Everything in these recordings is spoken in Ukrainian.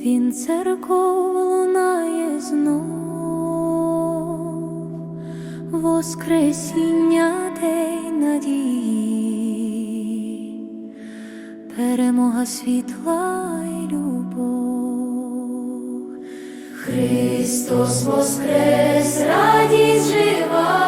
дзвін церков лунає знов, Воскресіння день надії, перемога світла й любов. Христос воскрес, радість жива,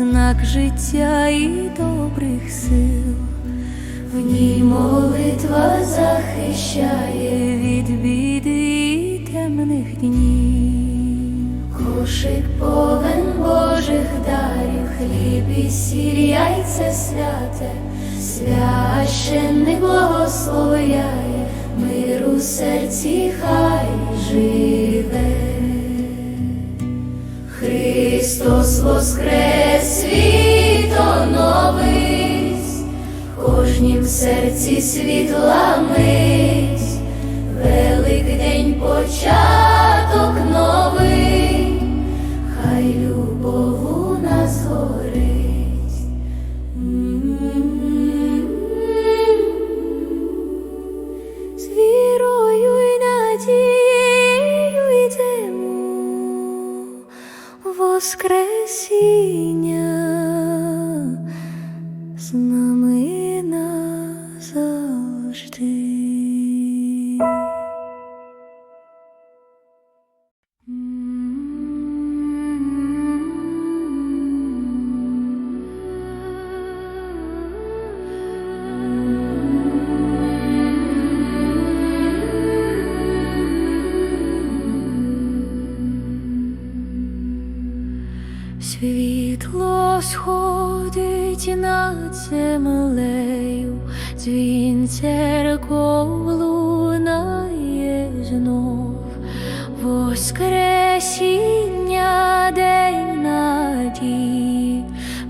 знак життя і добрих сил. В ній молитва захищає від біди і темних днів. Кошик повен Божих дарів, хліб і сіль, яйце святе, священник благословляє, мир у серці хай живе. Христос воскрес, світо новись, кожнім серці світла мить, Великдень початок Світло сходить над землею, дзвін церков лунає знов, Воскресіння день надії,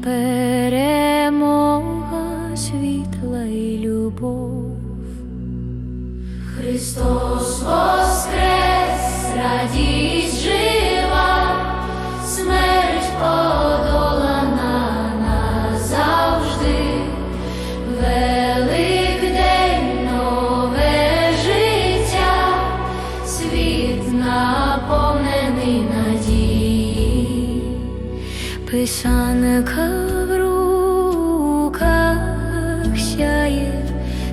перемога світла і любов. Христос воскрес, наповнений надії, писанка в руках сяє,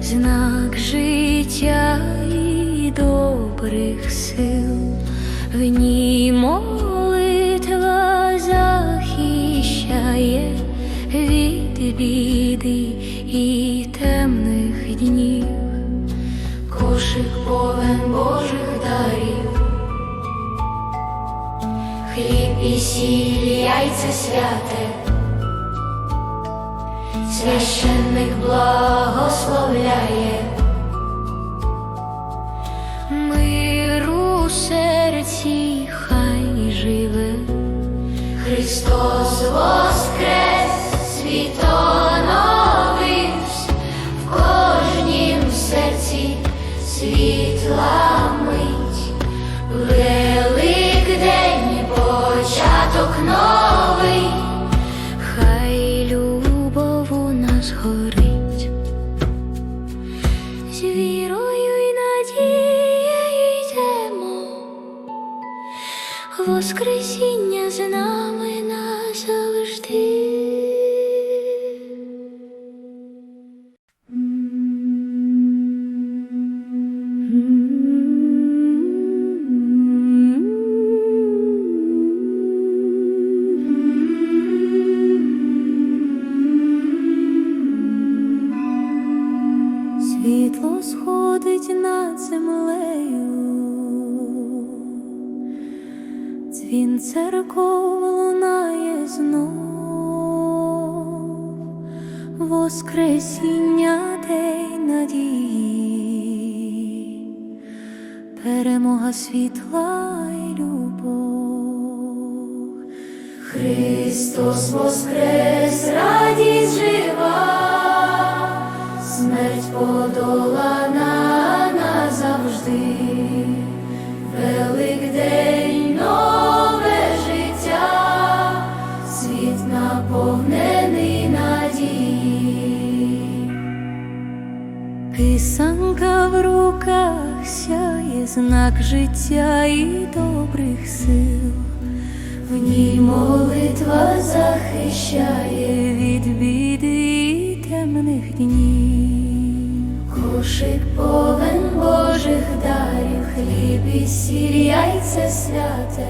знак життя і добрих сил, в ній молитва захищає від біди і темних днів, хліб і сіль, яйце святе. Священник благословляє, миру серці хай живе, Христос воскрес, новий. Хай любов у нас горить, з вірою й надією Воскресіння з Воскресіння день надії, перемога світла й любов. Христос воскрес, радість жива, смерть подолана назавжди, знак життя і добрих сил. В ній молитва захищає від біди і темних днів. Кошик повен Божих дарів, хліб і сіль, яйце святе,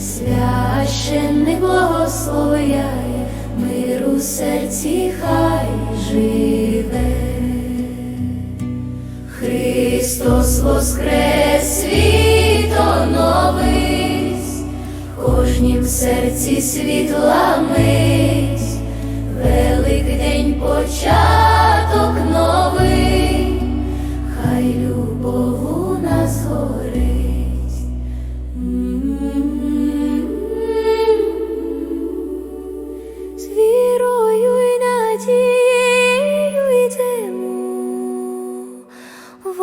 священник благословляє, мир у серці хай живе. Христос воскрес, світо новись, в кожнім серці світла мить, Великдень початок новий, хай любов у нас горить. З вірою й надією йдемо в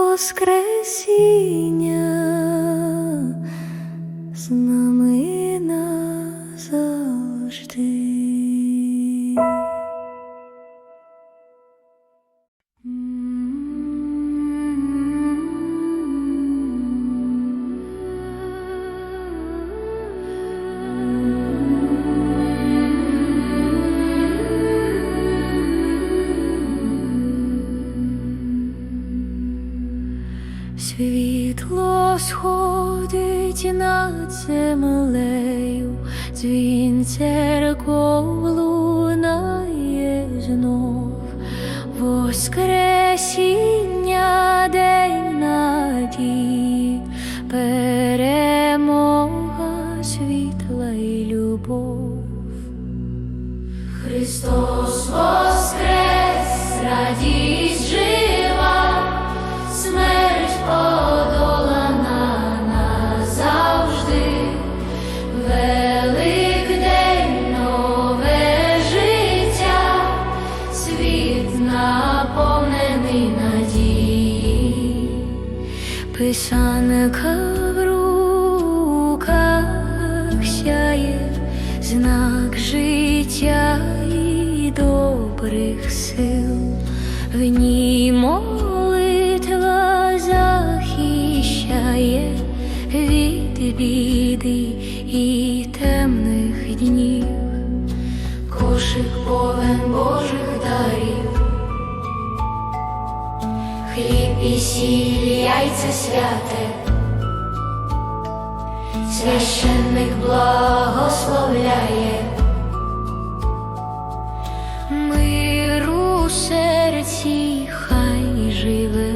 Світло сходить над землею, дзвін церков лунає знов, Воскресіння день надії, перемога світла і любов. Христос воскрес, радість писанка в руках сяє, знак життя і добрих сил, в ній молитва захищає від біди і темних днів, кошик повен Божих дарів, хліб і сіль, яйце святе. Священник благословляє, миру серці хай живе,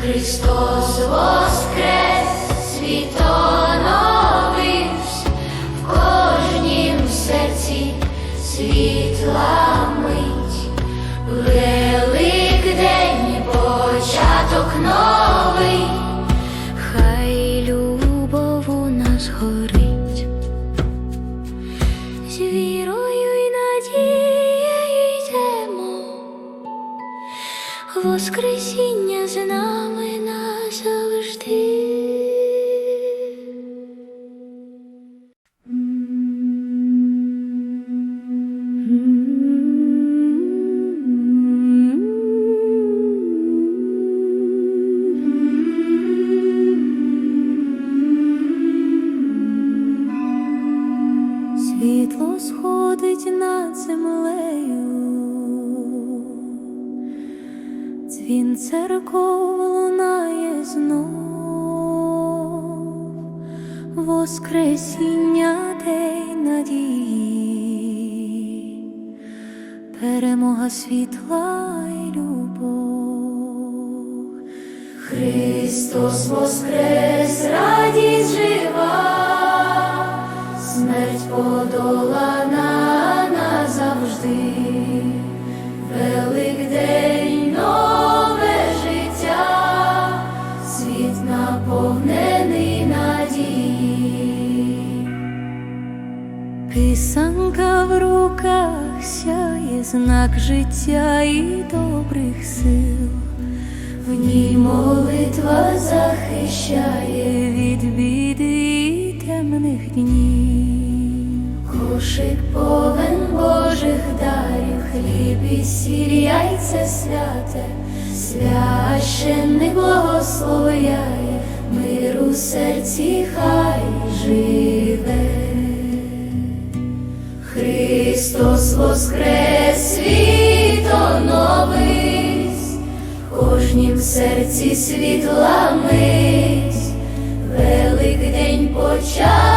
Христос воскрес, Воскресіння з церков лунає знов, Воскресіння день надії, перемога світла й любов. Христос воскрес, радість жива, смерть подолана назавжди, Великдень, Писанка в руках сяє знак життя і добрих сил. В ній молитва захищає від біди і темних днів. Кошик повен Божих дарів, хліб і сіль, яйце святе, священник благословляє, мир у серці хай живе. Христос воскрес, світо новись, кожнім серці світла мить, Великдень початок